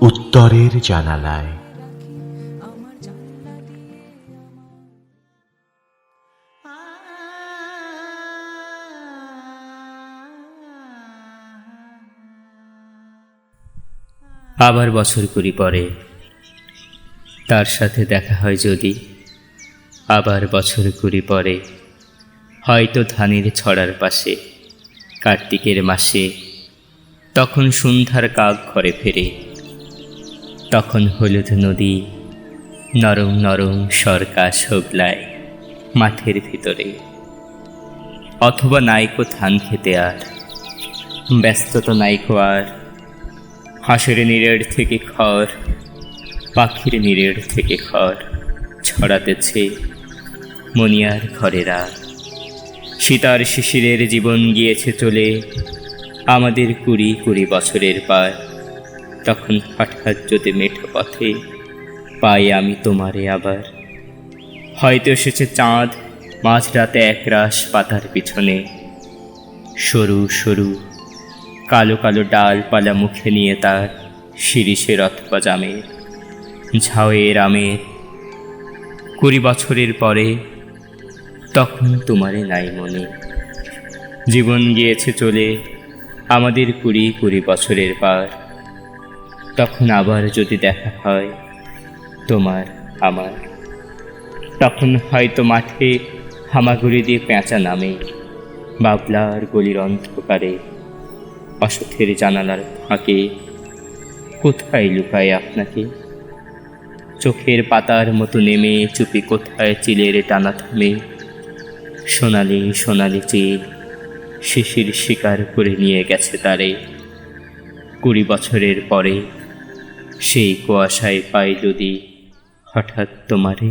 উত্তরের জানালায়। আবার বছর কুড়ি পরে, তার সাথে দেখা হয় যদি, আবার বছর কুড়ি পরে, হয়তো ধানের ছড়ার পাশে, কার্তিকের মাসে, তখন সন্ধ্যার কাক ঘরে ফেরে। তখন হলুদ নদী, নরম নরম সরকা শোভলায় মাঠের ভিতরে। অথবা নাইকো ধান খেতে আর ব্যস্ত তো নাইকো আর, হাঁসের নিরেড় থেকে খড়, পাখির নিরেড় থেকে খড় ছড়াতেছে মনিয়ার ঘরেরা সীতার শিশিরের জীবন গিয়েছে চলে আমাদের কুড়ি কুড়ি বছরের পার। তখন হঠাৎ যদি মেঠো পথে, পাই আমি তোমারে আবার। হয়তো এসেছে চাঁদ, মাঝরাতে একরাশ পাতার পিছনে। সরু সরু, কালো কালো ডালপালা মুখে নিয়ে তার শিরিষের অথবা জামের ঝাউয়ের আমের কুড়ি বছরের পরে তখন তোমারে নাই মনে। জীবন গিয়েছে চলে, আমাদের কুড়ি কুড়ি বছরের পার। তখন আবার যদি দেখা হয় তোমার, আমার, তখন হয়তো মাঠে হামাগুড়ি দিয়ে পেঁচা নামে, বাবলার গলির অন্ধকারে অসথের জানালার ফাঁকে, কোথায় লুকায় আপনাকে? চোখের পাতার মতো নেমে চুপি কোথায় চিলের টানা থামে? সোনালি সোনালি চিল শিশির শিকার করে নিয়ে গেছে তারে। কুড়ি বছরের পরে সেই কুয়াশায় পাই যদি হঠাৎ তোমারে